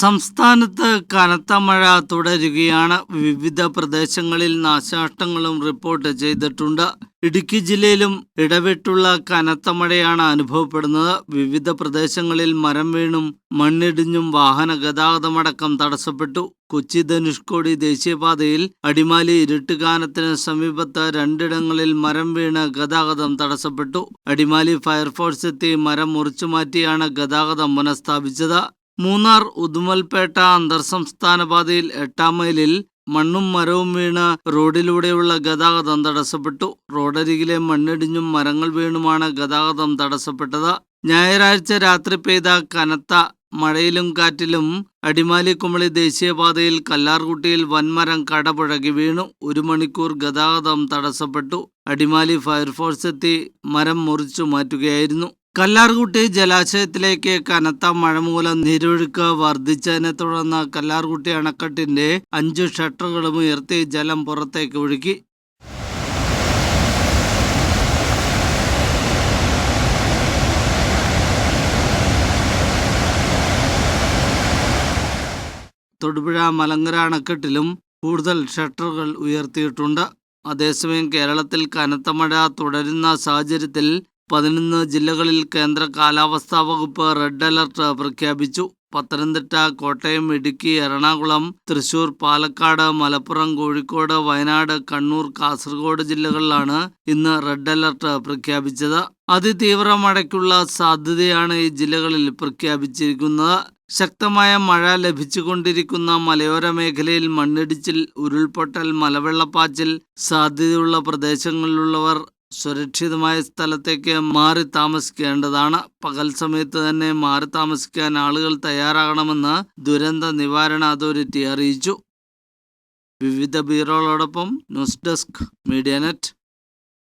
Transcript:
സംസ്ഥാനത്ത് കനത്ത മഴ തുടരുകയാണ്. വിവിധ പ്രദേശങ്ങളിൽ നാശനഷ്ടങ്ങളും റിപ്പോർട്ട് ചെയ്തിട്ടുണ്ട്. ഇടുക്കി ജില്ലയിലും ഇടവിട്ടുള്ള കനത്ത മഴയാണ് അനുഭവപ്പെടുന്നത്. വിവിധ പ്രദേശങ്ങളിൽ മരം വീണും മണ്ണിടിഞ്ഞും വാഹന ഗതാഗതമടക്കം തടസ്സപ്പെട്ടു. കൊച്ചി ധനുഷ്കോടി ദേശീയപാതയിൽ അടിമാലി ഇരുട്ടുകാനത്തിന് സമീപത്ത് രണ്ടിടങ്ങളിൽ മരം വീണ് ഗതാഗതം തടസ്സപ്പെട്ടു. അടിമാലി ഫയർഫോഴ്സ് എത്തി മരം മുറിച്ചു മാറ്റിയാണ് ഗതാഗതം പുനഃസ്ഥാപിച്ചത്. മൂന്നാർ ഉദുമൽപേട്ട അന്തർ സംസ്ഥാന പാതയിൽ എട്ടാം മൈലിൽ മണ്ണും മരവും വീണ് റോഡിലൂടെയുള്ള ഗതാഗതം തടസ്സപ്പെട്ടു. റോഡരികിലെ മണ്ണിടിഞ്ഞും മരങ്ങൾ വീണുമാണ് ഗതാഗതം തടസ്സപ്പെട്ടത്. ഞായറാഴ്ച രാത്രി പെയ്ത കനത്ത മഴയിലും കാറ്റിലും അടിമാലി കുമളി ദേശീയപാതയിൽ കല്ലാർകുട്ടിയിൽ വൻമരം കടപുഴകി വീണു. ഒരു മണിക്കൂർ ഗതാഗതം തടസ്സപ്പെട്ടു. അടിമാലി ഫയർഫോഴ്സ് എത്തി മരം മുറിച്ചു മാറ്റുകയായിരുന്നു. കല്ലാർകുട്ടി ജലാശയത്തിലേക്ക് കനത്ത മഴ മൂലം നീരൊഴുക്ക് വർദ്ധിച്ചതിനെ തുടർന്ന് കല്ലാർകുട്ടി അണക്കെട്ടിന്റെ അഞ്ച് ഷട്ടറുകളും ഉയർത്തി ജലം പുറത്തേക്ക് ഒഴുക്കി. തൊടുപുഴ മലങ്കര അണക്കെട്ടിലും കൂടുതൽ ഷട്ടറുകൾ ഉയർത്തിയിട്ടുണ്ട്. അതേസമയം കേരളത്തിൽ കനത്ത മഴ തുടരുന്ന സാഹചര്യത്തിൽ പതിനൊന്ന് ജില്ലകളിൽ കേന്ദ്ര കാലാവസ്ഥാ വകുപ്പ് റെഡ് അലർട്ട് പ്രഖ്യാപിച്ചു. പത്തനംതിട്ട കോട്ടയം ഇടുക്കി എറണാകുളം തൃശൂർ പാലക്കാട് മലപ്പുറം കോഴിക്കോട് വയനാട് കണ്ണൂർ കാസർഗോഡ് ജില്ലകളിലാണ് ഇന്ന് റെഡ് അലർട്ട് പ്രഖ്യാപിച്ചത്. അതിതീവ്ര മഴയ്ക്കുള്ള സാധ്യതയാണ് ഈ ജില്ലകളിൽ പ്രഖ്യാപിച്ചിരിക്കുന്നത്. ശക്തമായ മഴ ലഭിച്ചുകൊണ്ടിരിക്കുന്ന മലയോര മേഖലയിൽ മണ്ണിടിച്ചിൽ ഉരുൾപൊട്ടൽ മലവെള്ളപ്പാച്ചിൽ സാധ്യതയുള്ള പ്രദേശങ്ങളിലുള്ളവർ സുരക്ഷിതമായ സ്ഥലത്തേക്ക് മാറി താമസിക്കേണ്ടതാണ്. പകൽ സമയത്ത് തന്നെ മാറി താമസിക്കാൻ ആളുകൾ തയ്യാറാകണമെന്ന് ദുരന്ത നിവാരണ അതോറിറ്റി അറിയിച്ചു. വിവിധ ബ്യൂറോകളോടൊപ്പം ന്യൂസ് ഡെസ്ക് മീഡിയ നെറ്റ്.